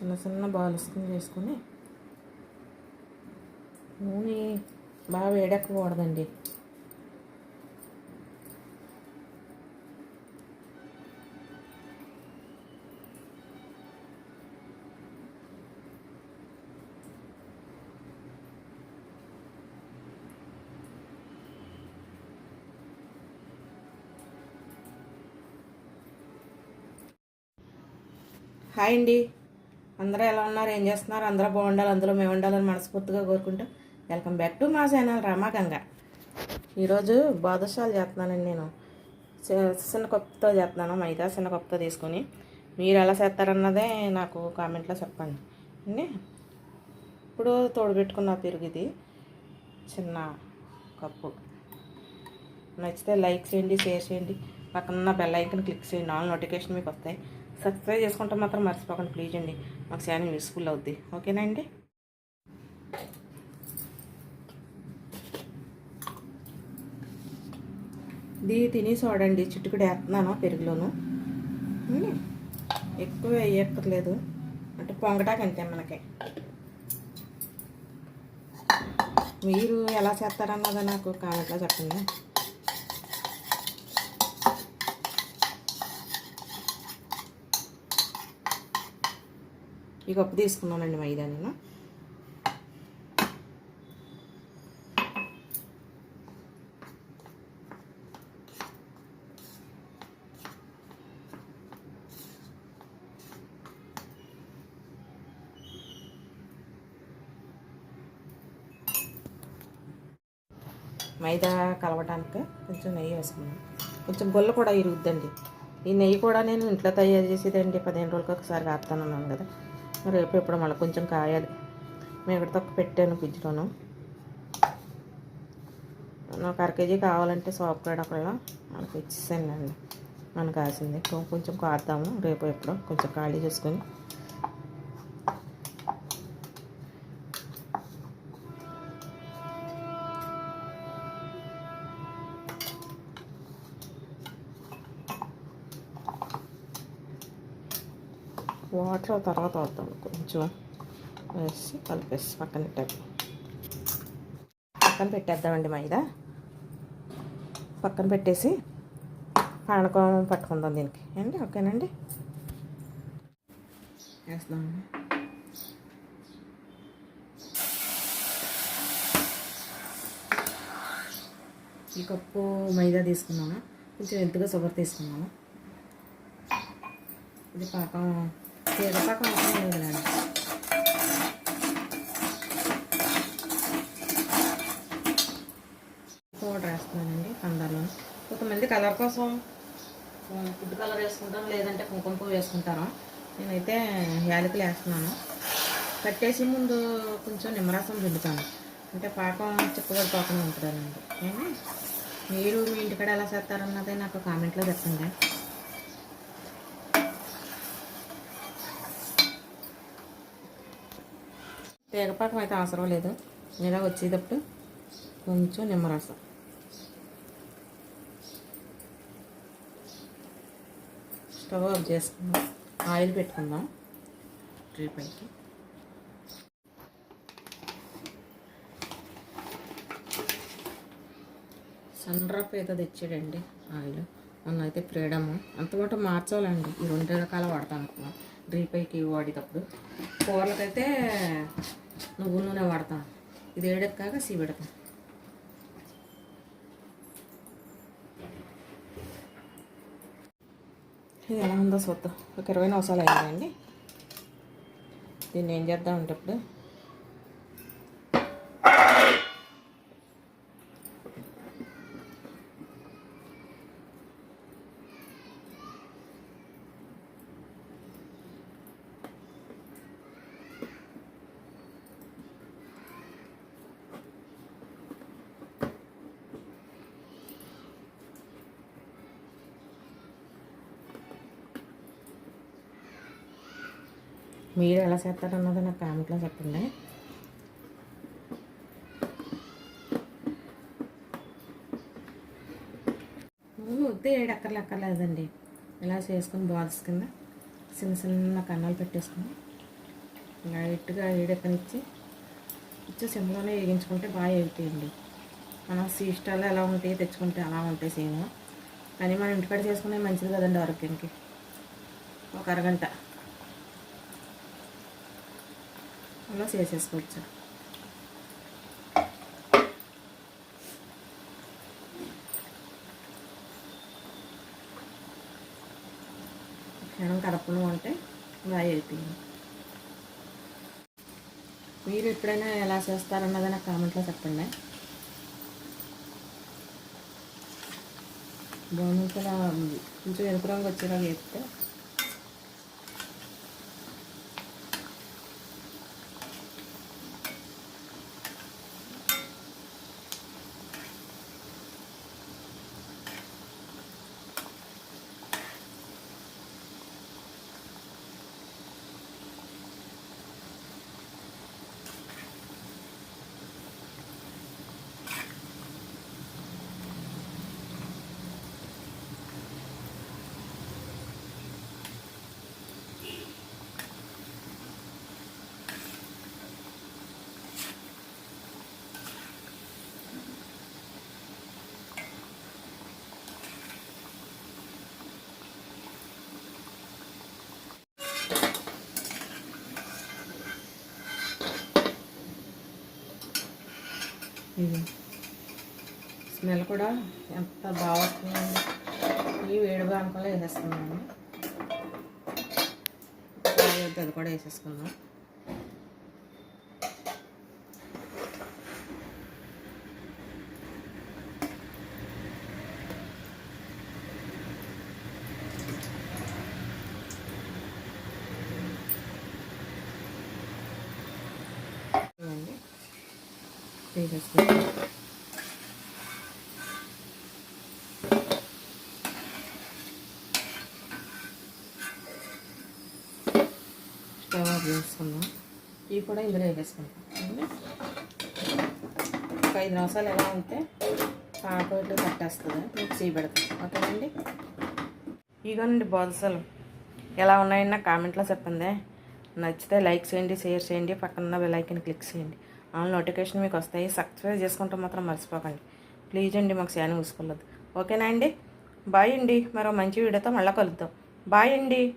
చిన్న చిన్న బాల్స్ కింద చేసుకొని నూనె బాగా వేడెక్కకూడదండి. హాయ్ అండి. అందరూ ఎలా ఉన్నారు? ఏం చేస్తున్నారు? అందరూ బాగుండాలి అందులో మేము ఉండాలని మనస్ఫూర్తిగా కోరుకుంటూ వెల్కమ్ బ్యాక్ టు మా ఛానల్ రమాగంగ ఈరోజు బాదుషాలు చేస్తున్నానండి నేను. చిన్న కప్పుతో చేస్తున్నాను మైదా చిన్న కప్పుతో తీసుకొని. మీరు ఎలా చేస్తారన్నదే నాకు కామెంట్లో చెప్పండి. అండి? ఇప్పుడు తోడుపెట్టుకున్న పెరుగు ఇది. చిన్న కప్పు. నచ్చితే లైక్ చేయండి షేర్ చేయండి. పక్కన బెల్ ఐకన్ క్లిక్ చేయండి. ఆల్ నోటిఫికేషన్ మీకు వస్తాయి. సబ్స్క్రైబ్ చేసుకుంటే మాత్రం మర్చిపోకండి. ప్లీజ్ అండి. మాకు చాలా యూస్ఫుల్ అవుద్ది. ఓకేనా అండి? ఇది తిని చూడండి చిట్టుకుడు వేస్తున్నాను పెరుగులోను. ఎక్కువ వేయక్కర్లేదు. అంటే పొంగటాకంటే మనకి. మీరు ఎలా చేస్తారన్నదో నాకు కామెంట్లో చెప్పండి. ఈ కప్పు తీసుకున్నానండి మైదా. నేను మైదా కలవటానికి కొంచెం నెయ్యి వేసుకున్నాను. కొంచెం గొల్ల కూడా ఇరుగుద్దండి. ఈ నెయ్యి కూడా నేను ఇంట్లో తయారు చేసేదండి. పదిహేను రోజులకు ఒకసారి కాస్తాను అన్నాను కదా. రేపు ఇప్పుడు మళ్ళీ కొంచెం కాయాలి. మేకడ తొక్క పెట్టాను ఫ్రిడ్జ్లోను. నాకు అర కేజీ కావాలంటే సోప్ కాడ మనకి మనకు ఇచ్చేసానండి మనకు కాసింది. కొంచెం కాద్దాము. రేపు ఎప్పుడో కొంచెం ఖాళీ చేసుకొని. వాటర్ తర్వాత వద్దాం కొంచెం వేసి కలిపేసి పక్కన పెట్టేద్దాం. పక్కన పెట్టేద్దామండి మైదా. పక్కన పెట్టేసి పానకం పట్టుకుందాం దీనికి. అండి ఓకేనండి? వేస్తామండి ఈ కప్పు మైదా తీసుకున్నాను. కొంచెం ఎంతగా షుగర్ తీసుకున్నాను. ఇది పాకం తీగ పాకం అవసరం లేదు పౌడర్ వేస్తున్నానండి కందాలో కొంతమంది కలర్ కోసం ఫుడ్ కలర్ వేసుకుంటాం లేదంటే కుంకుమ పువ్వు వేసుకుంటారా? నేనైతే యాలకులు వేస్తున్నాను. కట్టేసి ముందు కొంచెం నిమ్మరసం పిండుతాను అంటే పాకం చిక్కబడిపోకుండా ఉంటుందనండి ఏమి? మీరు మీ ఇంటికాడ ఎలా చేస్తారన్నదే నాకు కామెంట్లో చెప్పండి. తేగపాకం అయితే అవసరం లేదు. ఇలా వచ్చేటప్పుడు కొంచెం నిమ్మరసం స్టవ్ ఆఫ్ చేసుకుందాం ఆయిల్ పెట్టుకుందాం. ట్రీ పైకి సన్ డ్రాప్ ఏదో తెచ్చాడండి ఆయిల్. మొన్న అయితే ఫ్రీడమ్ అంతమాట మార్చాలండి. ఈ రెండు రకాల వాడతాను పైకి వాడేటప్పుడు. కూరలకైతే నువ్వు నూనె వాడతాను ఇది ఏడెక్కాక సీబెడతాం ఇది ఎలా ఉందో చూద్దాం. ఒక ఇరవై నిమిషాలు అయిందండి. దీన్ని ఏం చేద్దామంటే ఇప్పుడు మీరు ఎలా చేస్తారన్నది నాకు కామెంట్లో చెప్పండి. ఉత్తే ఏడక్కర్లక్కర్లేదండి. ఇలా చేసుకుని బాల్స్ కింద చిన్న చిన్న కన్నాలు పెట్టేసుకుని లైట్గా ఏడెక్కనిచ్చి ఇచ్చి సిమ్లోనే వేగించుకుంటే బాగా వేగుతాయండి మనం సీస్టాల్లో ఎలా ఉంటాయి తెచ్చుకుంటే అలా ఉంటాయి సేమ్. కానీ మనం ఇంటికాడ చేసుకునే మంచిది కదండి ఆరోగ్యానికి. ఒక అరగంట. అలా చేసేసుకోవచ్చు. క్షణం కడపను అంటే బాగా అయిపోయింది. మీరు ఎప్పుడైనా ఎలా చేస్తారన్నది నాకు కామెంట్లో చెప్పండి. బాగుంటుందా కొంచెం ఎరుపు రంగు వచ్చేలాగా వేస్తే స్మెల్ కూడా ఎంత బాగా వస్తుందండి. ఈ వేడి బాంకంలో వేసేసుకున్నాను అది కూడా వేసేసుకుందాం. వేసేసుకుంటాం స్టవ్ ఆఫ్ ఇవి కూడా ఇందులో వేసేసుకుంటాం ఒక ఐదు నిమిషాలు ఎలా ఉంటే పాపట్లు కట్టేస్తుంది మిక్సీ పెడతాం ఓకేనండి? ఇగోనండి బోదసలు ఎలా ఉన్నాయన్న కామెంట్లో చెప్పండి. నచ్చితే లైక్ చేయండి షేర్ చేయండి. పక్కన బెల్ ఐకన్ క్లిక్ చేయండి. నోటిఫికేషన్ మీకు వస్తాయి. సబ్స్క్రైబ్ చేసుకుంటే మాత్రం మర్చిపోకండి. ప్లీజ్ అండి మాకు శాని చూసుకోలేదు ఓకేనా అండి? బాయ్ అండి. మరో మంచి వీడియోతో మళ్ళీ కలుద్దాం. బాయ్ అండి.